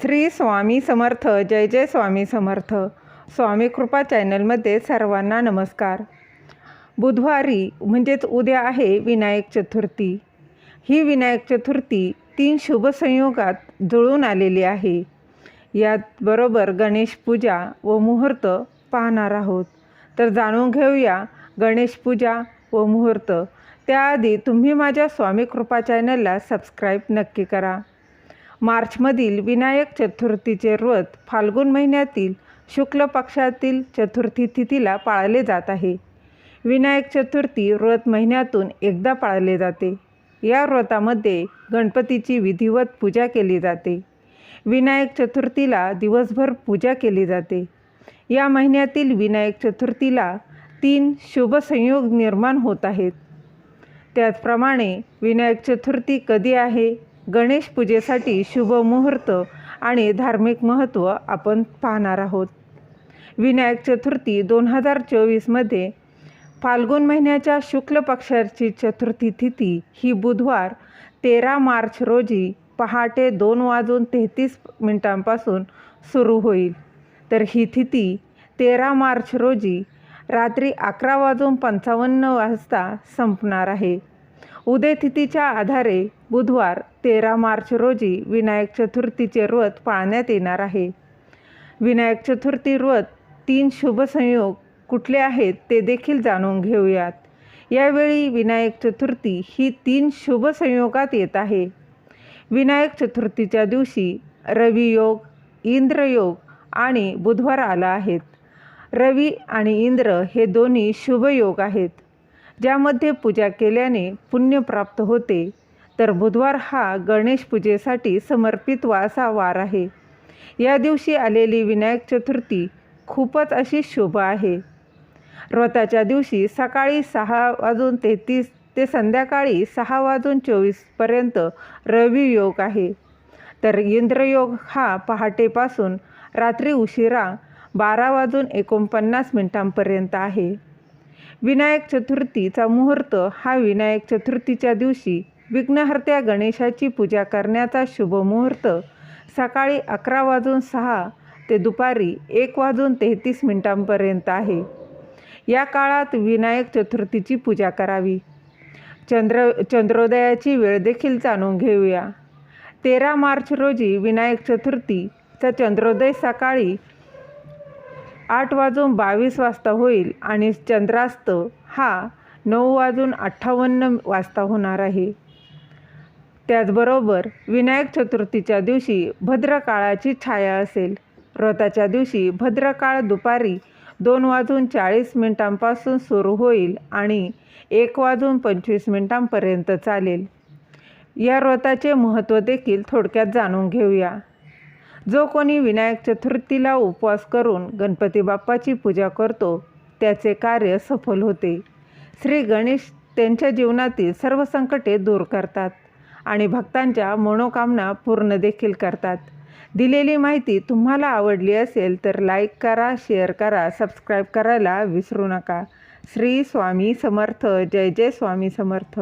श्री स्वामी समर्थ जय जय स्वामी समर्थ. स्वामी कृपा चॅनलमध्ये सर्वांना नमस्कार. बुधवारी म्हणजेच उद्या आहे विनायक चतुर्थी. ही विनायक चतुर्थी तीन शुभसंयोगात जुळून आलेली आहे. याचबरोबर गणेश पूजा व मुहूर्त पाहणार आहोत. तर जाणून घेऊया गणेश पूजा व मुहूर्त. त्याआधी तुम्ही माझ्या स्वामी कृपा चॅनलला सबस्क्राईब नक्की करा. मार्चमधील विनायक चतुर्थीचे व्रत फाल्गुन महिन्यातील शुक्ल पक्षातील चतुर्थी तिथीला पाळले जात आहे. विनायक चतुर्थी व्रत महिन्यातून एकदा पाळले जाते. या व्रतामध्ये गणपतीची विधिवत पूजा केली जाते. विनायक चतुर्थीला दिवसभर पूजा केली जाते. या महिन्यातील विनायक चतुर्थीला तीन शुभ संयोग निर्माण होत आहेत. त्याचप्रमाणे विनायक चतुर्थी कधी आहे? गणेश पूजेसाठी शुभ मुहूर्त आणि धार्मिक महत्त्व आपण पाहणार आहोत. विनायक चतुर्थी दोन हजार चोवीसमध्ये फाल्गुन महिन्याच्या शुक्ल पक्षाची चतुर्थी तिथी ही बुधवार तेरा मार्च रोजी पहाटे दोन वाजून तेहतीस मिनिटांपासून सुरू होईल. तर ही तिथी तेरा मार्च रोजी रात्री अकरा वाजून पंचावन्न वाजता संपणार आहे. उदय तिथीच्या आधारे बुधवार तेरा मार्च रोजी विनायक चतुर्थीचे व्रत पाळण्यात येणार आहे. विनायक चतुर्थी व्रत तीन शुभ संयोग कुठले आहेत ते देखील जाणून घेऊयात. यावेळी विनायक चतुर्थी ही तीन शुभ संयोगात येत आहे. विनायक चतुर्थीच्या दिवशी रवियोग इंद्रयोग आणि बुधवार आला आहेत. रवी आणि इंद्र हे दोन्ही शुभ योग आहेत. ज्यामध्ये पूजा केल्याने पुण्य प्राप्त होते तर बुधवार हा गणेश पूजेसाठी समर्पित वासा वार आहे. या दिवशी आलेली विनायक चतुर्थी खूपच अशी शुभ आहे. व्रताच्या दिवशी सकाळी सहा वाजून तेहतीस ते संध्याकाळी सहा वाजून चोवीसपर्यंत रवियोग आहे. तर इंद्रयोग हा पहाटेपासून रात्री उशिरा बारा वाजून एकोणपन्नास मिनिटांपर्यंत आहे. विनायक चतुर्थीचा मुहूर्त हा विनायक चतुर्थीच्या दिवशी विघ्नहर्त्या गणेशाची पूजा करण्याचा शुभ मुहूर्त. सकाळी अकरा वाजून सहा ते दुपारी एक वाजून तेहतीस मिनिटांपर्यंत आहे. या काळात विनायक चतुर्थीची पूजा करावी. चंद्र चंद्रोदयाची वेळ देखील जाणून घेऊया. तेरा मार्च रोजी विनायक चतुर्थीचा चंद्रोदय सकाळी आठ वाजून बावीस वाजता होईल आणि चंद्रास्त हा नऊ वाजून अठ्ठावन्न वाजता होणार आहे. त्याचबरोबर विनायक चतुर्थीच्या दिवशी भद्रकाळाची छाया असेल. व्रताच्या दिवशी भद्रकाळ दुपारी दोन वाजून चाळीस मिनिटांपासून सुरू होईल आणि एक वाजून पंचवीस मिनिटांपर्यंत चालेल. या व्रताचे महत्त्व देखील थोडक्यात जाणून घेऊया. जो कोणी विनायक चतुर्थीला उपवास करून गणपती बाप्पाची पूजा करतो त्याचे कार्य सफल होते. श्री गणेश त्यांच्या जीवनातील सर्व संकटे दूर करतात आणि भक्तांच्या मनोकामना पूर्ण देखील करतात. दिलेली माहिती तुम्हाला आवडली असेल तर लाईक करा शेअर करा सबस्क्राईब करायला विसरू नका. श्री स्वामी समर्थ. जय जय स्वामी समर्थ.